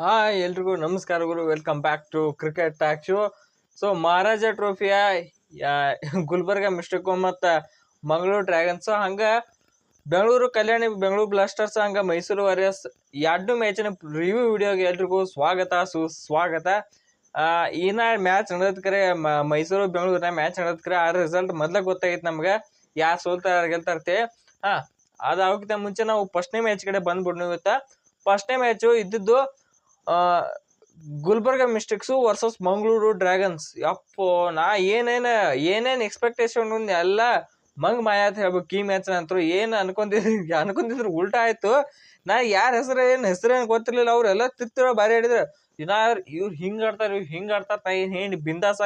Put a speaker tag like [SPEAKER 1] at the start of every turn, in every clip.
[SPEAKER 1] Hi ಎಲ್ರಿಗೂ ನಮಸ್ಕಾರಗಳು welcome back to cricket talks so Maharaja ಟ್ರೋಫಿಯ Gulbarga mystics ಮತ್ತು ಮಂಗಳೂರು ಡ್ರ್ಯಾಗನ್ಸ್ ಹಂಗೆ ಬೆಂಗಳೂರು ಕಲ್ಯಾಣಿ ಬೆಂಗಳೂರು ಬ್ಲಾಸ್ಟರ್ಸ್ ಹಂಗೆ ಮೈಸೂರು ವಾರಿಯರ್ಸ್ ಎರಡು ಮ್ಯಾಚಿನ ರಿವ್ಯೂ ವಿಡಿಯೋಗೆ ಎಲ್ರಿಗೂ ಸ್ವಾಗತ ಸುಸ್ವಾಗತ. ಆ, ಈನ ಮ್ಯಾಚ್ ನಡೆದಕ್ರೆ ಮೈಸೂರು ಬೆಂಗಳೂರಿನ ಮ್ಯಾಚ್ ನಡೆದಕ್ರೆ ಆ ರಿಸಲ್ಟ್ ಮೊದಲೇ ಗೊತ್ತಾಗಿತ್ತು ನಮ್ಗೆ. ಯಾರು ಸೋಲ್ತಾರೆ ಗೆಲ್ತಾರ್ತಿ ಹಾ ಅದಾಗಕ್ಕಿಂತ ಮುಂಚೆ ನಾವು ಫಸ್ಟ್ನೇ ಮ್ಯಾಚ್ ಕಡೆ ಬಂದ್ಬಿಡ್ನು ಇವತ್ತ ಫಸ್ಟ್ನೇ ಮ್ಯಾಚು ಇದ್ದಿದ್ದು Gulbarga Mystics versus Mangaluru Dragons. ಯಪ್ಪೋ, ನಾ ಏನೇನು ಏನೇನು ಎಕ್ಸ್ಪೆಕ್ಟೇಷನ್ ಎಲ್ಲ ಮಂಗ್ ಮಾಯ ಅಂತ ಹೇಳ್ಬೇಕು. ಈ ಮ್ಯಾಚ್ ಅಂತೂ ಏನು ಅನ್ಕೊಂತಿದ್ರು ಅನ್ಕೊಂಡಿದ್ರು ಉಲ್ಟಾ ಆಯ್ತು. ನಾ ಯಾರ ಹೆಸರು ಏನು, ಹೆಸರು ಗೊತ್ತಿರಲಿಲ್ಲ. ಅವರೆಲ್ಲ ತಿರ್ತಿರೋ ಬಾರಿ ಆಡಿದ್ರು. ಇನ್ನ ಇವ್ರು ಹಿಂಗೆ ಆಡ್ತಾರೆ, ಇವ್ರು ಹಿಂಗೆ ಆಡ್ತಾರೆ. ನಾ ಏನು ಹೇಳಿ, ಬಿಂದಾಸ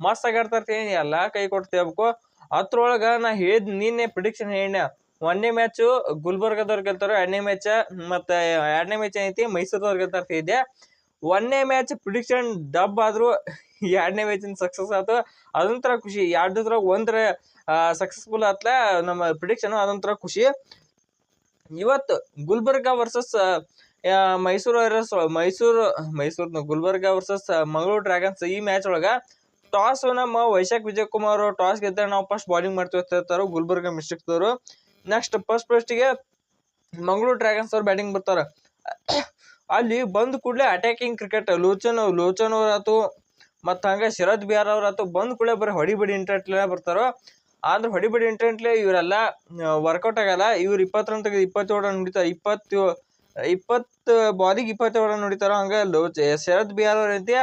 [SPEAKER 1] ಮಸ್ತಾಗಿ ಆಡ್ತಾರೆ ಏನು ಎಲ್ಲ ಕೈ ಕೊಡ್ತೇಬೇಕು ಅದ್ರೊಳಗ ನಾ ಹೇಳಿದ್ ನಿನ್ನೆ ಪ್ರಿಡಿಕ್ಷನ್ ಹೇಳಿನ ಒಂದನೇ ಮ್ಯಾಚು ಗುಲ್ಬರ್ಗದವ್ರು ಗೆಲ್ತಾರೆ, ಎರಡನೇ ಮ್ಯಾಚ್ ಮತ್ತೆ ಎರಡನೇ ಮ್ಯಾಚ್ ಏನೈತಿ, ಮೈಸೂರದವ್ರು ಗೆಲ್ತಾರ ಇದೆ. ಒಂದನೇ ಮ್ಯಾಚ್ ಪ್ರಿಡಿಕ್ಷನ್ ಡಬ್ ಆದ್ರು ಎರಡನೇ ಮ್ಯಾಚಿನ ಸಕ್ಸಸ್ ಆಯ್ತು ಅದೊಂಥರ ಖುಷಿ. ಎರಡದ್ರ ಒಂದ್ರ ಸಕ್ಸಸ್ಫುಲ್ ಆತ್ಲ ನಮ್ಮ ಪ್ರಿಡಿಕ್ಷನ್ ಅದೊಂಥರ ಖುಷಿ. ಇವತ್ತು Gulbarga versus Mysuru warriors Mysuru Mysuru Gulbarga versus Mangaluru dragons ಈ ಮ್ಯಾಚ್ ಒಳಗ ಟಾಸ್ ನಮ್ಮ ವೈಶಾಖ್ ವಿಜಯ್ ಕುಮಾರ್ ಟಾಸ್ ಗೆದ್ದರೆ ನಾವು ಫಸ್ಟ್ ಬಾಲಿಂಗ್ ಮಾಡ್ತೀವಿ ಅಂತ ಹೇಳ್ತಾರೋ ಗುಲ್ಬರ್ಗ ಮಿಸ್ಟೇಕ್ದವರು ನೆಕ್ಸ್ಟ್ ಫಸ್ಟ್ ಫಸ್ಟಿಗೆ ಮಂಗಳೂರು ಡ್ರ್ಯಾಗನ್ಸ್ ಅವ್ರು ಬ್ಯಾಟಿಂಗ್ ಬರ್ತಾರೆ. ಅಲ್ಲಿ ಬಂದ ಕೂಡಲೇ ಅಟ್ಯಾಕಿಂಗ್ ಕ್ರಿಕೆಟ್ ಲೋಚನ್ ಲೋಚನ್ ಅವ್ರ ಆತು ಮತ್ತು ಹಂಗೆ ಶರದ್ ಬಿಹಾರ್ ಅವ್ರ ಆತು ಬಂದ ಕೂಡಲೇ ಬರೀ ಹೊಡಿಬಡಿ ಇಂಟರ್ನೆಟ್ಲೇ ಬರ್ತಾರೋ. ಆದ್ರೆ ಹೊಡಿಬಡಿ ಇಂಟರ್ನೆಟ್ಲೇ ಇವರೆಲ್ಲ ವರ್ಕೌಟ್ ಆಗಲ್ಲ. ಇವ್ರು ಇಪ್ಪತ್ತು ರನ್ ತೆಗೆದು ಇಪ್ಪತ್ತೇಳು ರನ್ ಹೊಡಿತಾರೆ ಇಪ್ಪತ್ತು ಇಪ್ಪತ್ತು ಬಾಲಿಗೆ ಇಪ್ಪತ್ತೇಳು ರನ್ ಹೊಡಿತಾರೋ ಹಂಗೆ ಲೋಚ ಶರದ್ ಬಿಹಾರ್ ಅವ್ರ ಐತಿ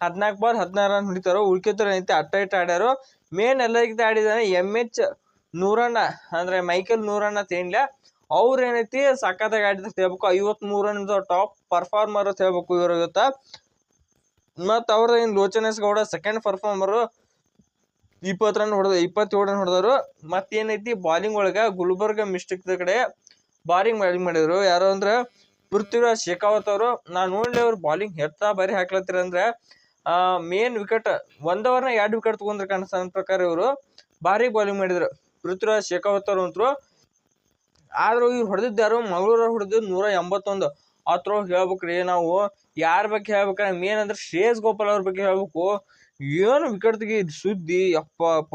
[SPEAKER 1] ಹದಿನಾಲ್ಕು ಬಾಲ್ ಹದಿನಾರು ರನ್ ಹೊಡಿತಾರೋ ಉಳ್ಕಿದ್ರು ಐತಿ ಅಟ್ಟ ಇಟ್ಟ ಆಡ್ಯಾರೋ ಮೇನ್ ಎಲ್ಲರಿಗಿಂತ ಆಡಿದಾನೆ ಎಂ ಎಚ್ ನೂರಣ್ಣ, ಅಂದ್ರೆ ಮೈಕಲ್ ನೂರಣ್ಣ ತೇನ್ಲ ಅವ್ರ ಏನೈತಿ ಸಖತ್ತಾಗಿ ಆಡಿದ ಹೇಳ್ಬೇಕು. ಐವತ್ ರನ್ ಟಾಪ್ ಪರ್ಫಾರ್ಮರ್ ಅಂತ ಹೇಳ್ಬೇಕು ಇವ್ರ ಇವತ್ತ. ಮತ್ತು ಅವ್ರ ಏನು ಲೋಚನೇಶ್ ಗೌಡ ಸೆಕೆಂಡ್ ಪರ್ಫಾರ್ಮರು ಇಪ್ಪತ್ತು ರನ್ ಹೊಡೆದ, ಇಪ್ಪತ್ತೇಳು ರನ್ ಹೊಡೆದವರು. ಮತ್ತೇನೈತಿ ಬಾಲಿಂಗ್ ಒಳಗೆ ಗುಲ್ಬರ್ಗ ಮಿಸ್ಟೇಕ್ ಕಡೆ ಬಾಲಿಂಗ್ ಬಾಲಿಂಗ್ ಮಾಡಿದ್ರು. ಯಾರು ಅಂದ್ರೆ ಪೃಥ್ವಿರಾಜ್ ಶೇಖಾವತ್ ಅವರು. ನಾನು ನೋಡ್ಲಿ ಅವ್ರು ಬಾಲಿಂಗ್ ಹೆತ್ತಾ ಬಾರಿ ಹಾಕ್ಲತ್ತೀರ ಅಂದ್ರೆ ಮೇನ್ ವಿಕೆಟ್ ಒಂದವರ್ನ ಎರಡು ವಿಕೆಟ್ ತೊಗೊಂಡ್ರೆ ಕಾಣಿಸ್ತಾ ನನ್ನ ಪ್ರಕಾರ ಇವರು. ಭಾರಿ ಬಾಲಿಂಗ್ ಮಾಡಿದ್ರು. ಪೃಥ್ವಿರಾಜ್ ಶೇಖಾವತ್ ಅವ್ರು ಅಂತರು. ಆದ್ರೂ ಇವ್ರು ಹೊಡೆದಿದ್ದ ಯಾರು? ಮಂಗಳೂರ ಹೊಡೆದಿದ್ದು ನೂರ ಎಂಬತ್ತೊಂದು. ಆತ್ರ ಹೇಳ್ಬೇಕ್ರಿ ನಾವು. ಯಾರ ಬಗ್ಗೆ ಹೇಳ್ಬೇಕಂದ್ರೆ ಮೇನ್ ಅಂದ್ರೆ ಶ್ರೇಯಸ್ ಗೋಪಾಲ್ ಅವ್ರ ಬಗ್ಗೆ ಹೇಳ್ಬೇಕು. ಏನು ವಿಕೆಟ್ ತೆಗಿ ಸುದ್ದಿ? ಅಪ್ಪ ಅಪ್ಪ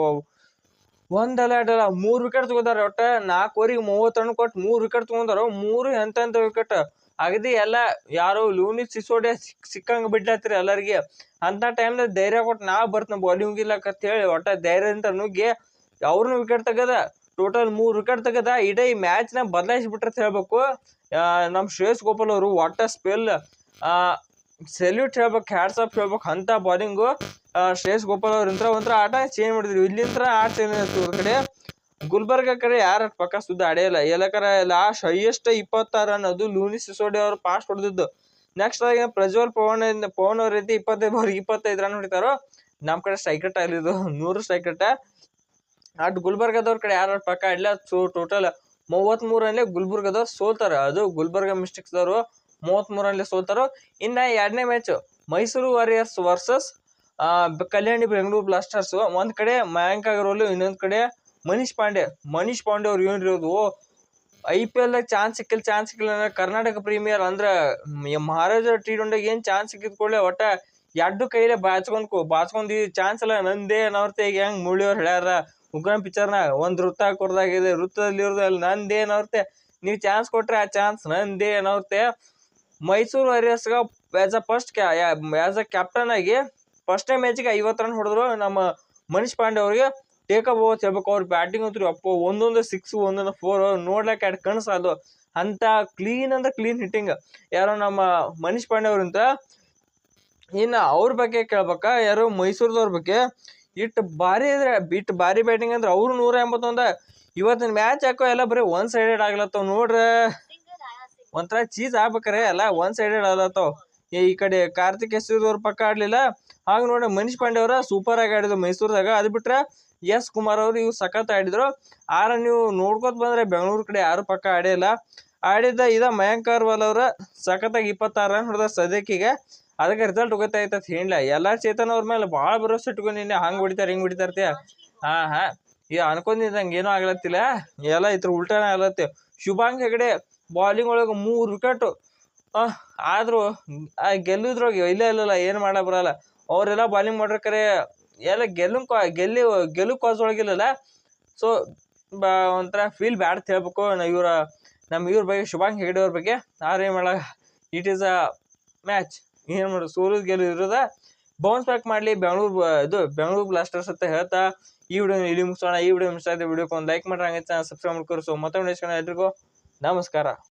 [SPEAKER 1] ಒಂದಲ್ಲ ಎರಡಲ್ಲ ಮೂರು ವಿಕೆಟ್ ತಗೋದಾರ ಒಟ್ಟ ನಾಲ್ಕುವರೆಗೆ ಮೂವತ್ತು ರನ್ ಕೊಟ್ಟು ಮೂರು ವಿಕೆಟ್ ತಗೊಂಡಾರ ಮೂರು ಎಂತ ವಿಕೆಟ್ ಅಗದಿ ಎಲ್ಲ ಯಾರೋ? ಲೂನಿ ಸಿಸೋಡೆ ಸಿಕ್, ಸಿಕ್ಕಂಗೆ ಬಿಡ್ಲತ್ತೀರಿ ಎಲ್ಲರಿಗೆ. ಅಂತ ಟೈಮ್ದಾಗ ಧೈರ್ಯ ಕೊಟ್ಟು ನಾ ಬರ್ತೀನಿ ಬಾಲಿಂಗ್ ಇಲ್ಲಕಂತ ಹೇಳಿ ಒಟ್ಟ ಧೈರ್ಯದಿಂದ ನುಗ್ಗಿ ಅವ್ರನ್ನ ವಿಕೆಟ್ ತೆಗೆದ ಟೋಟಲ್ ಮೂರು ವಿಕೆಟ್ ತೆಗದ ಇಡೀ ಮ್ಯಾಚ್ನ ಅಂತ ಹೇಳ್ಬೇಕು. ನಮ್ಮ ಶ್ರೇಯಸ್ ಗೋಪಾಲ್ ಅವರು ವಾಟರ್ ಸ್ಪೆಲ್ ಸೆಲ್ಯೂಟ್ ಹೇಳ್ಬೇಕು ಹ್ಯಾಟ್ಸ್ ಆಫ್ ಹೇಳ್ಬೇಕು, ಅಂತ ಬಾಲಿಂಗು ಶ್ರೇಯಸ್ ಗೋಪಾಲ್ ಅವ್ರ ಇಂತ್ರ ಒಂಥರ ಆಟ ಚೇಂಜ್ ಮಾಡಿದ್ರು. ಇಲ್ಲಿಂತ್ರ ಆಟ ಚೇಂಜ್ ಆಯ್ತು ಅವ್ರ ಕಡೆ. ಗುಲ್ಬರ್ಗ ಕಡೆ ಯಾರು ಪಕ್ಕ ಸುದ್ದ ಆಡೇ ಎಲ್ಲಕರ ಲಾಸ್ಟ್ ಹೈಯೆಸ್ಟ್ ಇಪ್ಪತ್ತಾರು ರನ್ ಅದು ಲೂನಿ ಸಿಸೋಡಿ ಅವ್ರು ಪಾಸ್ಟ್ ಹೊಡೆದಿದ್ದು. ನೆಕ್ಸ್ಟ್ ಆಗಿ ಪ್ರಜ್ವಲ್ ಪವನ್ ಪವನ್ ಅವ್ರ ರೀತಿ ಇಪ್ಪತ್ತೈದು ಅವ್ರಿಗೆ ಇಪ್ಪತ್ತೈದು ರನ್ ಹೊಡಿತಾರೋ? ನಮ್ಮ ಕಡೆ ಸ್ಟ್ರೈಕಟ್ ಆಗಲಿದ್ದು ನೂರು ಸ್ಟ್ರೈಕಟ್ ಅಟ್ ಗುಲ್ಬರ್ಗದವ್ರ ಕಡೆ ಯಾರು ಪಕ್ಕ ಇಲ್ಲ, ಸೊ ಟೋಟಲ್ ಮೂವತ್ಮೂರು ರನ್ಲೆ ಗುಲ್ಬರ್ಗದವ್ರು ಸೋಲ್ತಾರೆ. ಅದು ಗುಲ್ಬರ್ಗ ಮಿಸ್ಟಿಕ್ಸ್ದವರು ಮೂವತ್ಮೂರು ರನ್ಲೆ ಸೋಲ್ತಾರೋ? ಇನ್ನ ಎರಡನೇ match Mysuru Warriors versus Kalyani Bengaluru Blasters ಒಂದು ಕಡೆ ಮಯಾಂಕ್ ಅಗರ್ವಾಲ್, ಇನ್ನೊಂದು ಕಡೆ ಮನೀಶ್ ಪಾಂಡೆ. ಮನೀಶ್ ಪಾಂಡೆ ಅವ್ರು ಏನಿರೋದು ಐ ಪಿ ಎಲ್ ಚಾನ್ಸ್ ಸಿಕ್ಕಿಲ್ಲ ಚಾನ್ಸ್ ಸಿಕ್ಕಿಲ್ಲ ಅಂದ್ರೆ ಕರ್ನಾಟಕ ಪ್ರೀಮಿಯರ್ ಅಂದ್ರೆ ಮಹಾರಾಜ ಟಿ ಟ್ವೆಂಟಿಗೆ ಏನ್ ಚಾನ್ಸ್ ಸಿಕ್ಕಿದ ಕೂಡಲೇ ಒಟ್ಟ ಎರಡು ಕೈಲೇ ಬಾಚ್ಕೊಂಡು ಬಾಚ್ಕೊಂಡು ಚಾನ್ಸ್ ಎಲ್ಲ ನಂದೇ ನವರ್ತೆ ಈಗ ಹೆಂಗ್ ಮುಳಿಯವ್ರು ಹೇಳ್ಯಾರ? ಉಗ್ರಂ ಪಿಕ್ಚರ್ನಾಗ ಒಂದು ವೃತ್ತ ಕೊಡ್ದಾಗಿದೆ. ವೃತ್ತದಲ್ಲಿ ಇರೋದು ಅಲ್ಲಿ ನಂದೇ ನೀವು ಚಾನ್ಸ್ ಕೊಟ್ರೆ ಆ ಚಾನ್ಸ್ ನಂದೇ Mysuru ವಾರಿಯರ್ಸ್ಗೆ as a first as a captain ಆಗಿ ಫಸ್ಟ್ನೇ ಮ್ಯಾಚಿಗೆ ಐವತ್ತು ರನ್ ಹೊಡೆದ್ರು ನಮ್ಮ ಮನೀಶ್ ಪಾಂಡೆ ಅವರಿಗೆ ಟೇಕಪ್ ಓವರ್ ಹೇಳ್ಬೇಕು. ಅವ್ರ ಬ್ಯಾಟಿಂಗ್ ಅಂತೂ ಅಪ್ಪ, ಒಂದೊಂದು ಸಿಕ್ಸ್ ಒಂದೊಂದು ಫೋರ್ ನೋಡ್ಲಿಕ್ಕೆ ಎರಡು ಕನಸು ಅದು. ಅಂತ ಕ್ಲೀನ್ ಅಂದ್ರೆ ಕ್ಲೀನ್ ಹಿಟ್ಟಿಂಗ್ ಯಾರೋ ನಮ್ಮ ಮನೀಶ್ ಪಾಂಡೆ ಅವ್ರಂತ ಇನ್ನು ಅವ್ರ ಬಗ್ಗೆ ಕೇಳ್ಬೇಕಾ? ಯಾರು ಮೈಸೂರದವ್ರ ಬಗ್ಗೆ. ಇಟ್ಟು ಭಾರಿ ಇದ್ರೆ ಬಿಟ್ಟು ಭಾರಿ ಬ್ಯಾಟಿಂಗ್ ಅಂದ್ರೆ ಅವರು ನೂರ ಎಂಬತ್ತೊಂದು ಇವತ್ತಿನ ಮ್ಯಾಚ್ ಹಾಕೋ ಎಲ್ಲ ಬರೀ ಒನ್ ಸೈಡೆಡ್ ಆಗ್ಲತ್ತವ್ ನೋಡ್ರಿ. ಒಂಥರ ಚೀಸ್ ಆಗ್ಬೇಕ್ರೆ, ಎಲ್ಲ ಒನ್ ಸೈಡೆಡ್ ಆಗ್ಲತ್ತವ್ ಈ ಕಡೆ ಕಾರ್ತಿಕ್ ಅವ್ರ ಪಕ್ಕ ಆಡ್ಲಿಲ್ಲ. ಹಾಗೆ ನೋಡಿ ಮನೀಶ್ ಪಾಂಡೆ ಅವರ ಸೂಪರ್ ಆಗಿ ಆಡಿದ್ರು ಮೈಸೂರದಾಗ. ಅದು ಬಿಟ್ರೆ ಎಸ್ ಕುಮಾರ್ ಅವರು ಇವ್ರು ಸಖತ್ ಆಡಿದ್ರು. ಆರ ನೀವು ನೋಡ್ಕೊತ ಬಂದ್ರೆ ಬೆಂಗಳೂರು ಕಡೆ ಯಾರು ಪಕ್ಕ ಆಡಿಲ್ಲ ಆಡಿದ್ದ ಇದ ಮಯಾಂಕ್ ವಾಲ್ ಅವ್ರ ಸಖತ್ತಾಗಿ ಇಪ್ಪತ್ತಾರು ರನ್ ಹೊಡೆದ ಸದ್ಯಕ್ಕಿಗೆ ಅದಕ್ಕೆ ರಿಸಲ್ಟ್ ಗೊತ್ತಾಯ್ತದ ಹೇಳ ಎಲ್ಲ ಚೇತನ್ ಅವ್ರ ಮೇಲೆ ಭಾಳ ಭರೋಸೆ ನಿನ್ನೆ ಹಂಗೆ ಹೊಡಿತಾರ, ಹಿಂಗೆ ಹೊಡಿತಾರ್ತಿ ಹಾಂ ಹಾಂ. ಈಗ ಅನ್ಕೊಂಡಿದ್ದಂಗೆ ಏನೂ ಆಗ್ಲತ್ತಿಲ್ಲ. ಎಲ್ಲ ಇದ್ರ ಉಲ್ಟಾನೇ ಆಗ್ಲತ್ತೆ. ಶುಭಾಂಗ್ ಹೆಗಡೆ ಬಾಲಿಂಗ್ ಒಳಗೆ ಮೂರು ವಿಕೆಟ್ ಆದರೂ, ಆ ಗೆಲ್ಲುದ್ರಾಗ ಇಲ್ಲ ಇಲ್ಲಲ್ಲ, ಏನು ಮಾಡೋ ಬರಲ್ಲ. ಅವರೆಲ್ಲ ಬಾಲಿಂಗ್ ಮಾಡ್ರಕರೆ ಎಲ್ಲ ಗೆಲ್ಲು, ಗೆಲ್ಲಿ ಗೆಲ್ಲು ಕಾಸ್ ಒಳಗಿಲ್ಲಲ್ಲ ಸೊ ಬಾ, ಒಂಥರ ಫೀಲ್ ಬ್ಯಾಡ್ ಅಂತ ಹೇಳ್ಬೇಕು. ಇವರ ನಮ್ಮ ಇವ್ರ ಬಗ್ಗೆ ಶುಭಾಂಗ್ ಹೆಗಡೆ ಅವ್ರ ಬಗ್ಗೆ. ಆದ್ರೆ ಏನು ಮಾಡ ಇಟ್ ಈಸ್ ಅ ಮ್ಯಾಚ್ ಏನು ಮಾಡೋದು ಸೋಲು ಗೆಲು ಇರೋದ? ಬೌನ್ಸ್ ಬ್ಯಾಕ್ ಮಾಡಲಿ ಬೆಂಗಳೂರು ಇದು ಬೆಂಗಳೂರು ಬ್ಲಾಸ್ಟರ್ಸ್ ಅಂತ ಹೇಳ್ತಾ ಈ ವಿಡಿಯೋನ ಇಲ್ಲಿ ಮುಗಿಸೋಣ. ಈ ವಿಡಿಯೋ ಇಷ್ಟ ಆಗಿದೆ ವಿಡಿಯೋಕ್ಕೆ ಒಂದು ಲೈಕ್ ಮಾಡ್ರಿ ಹಂಗೆ ಚಾನಲ್ ಸಬ್ಸ್ಕ್ರೈಬ್ ಮಾಡ್ಕೊರಿ. ಸೊ ಮತ್ತೊಂದು ಎಲ್ರಿಗೂ ನಮಸ್ಕಾರ.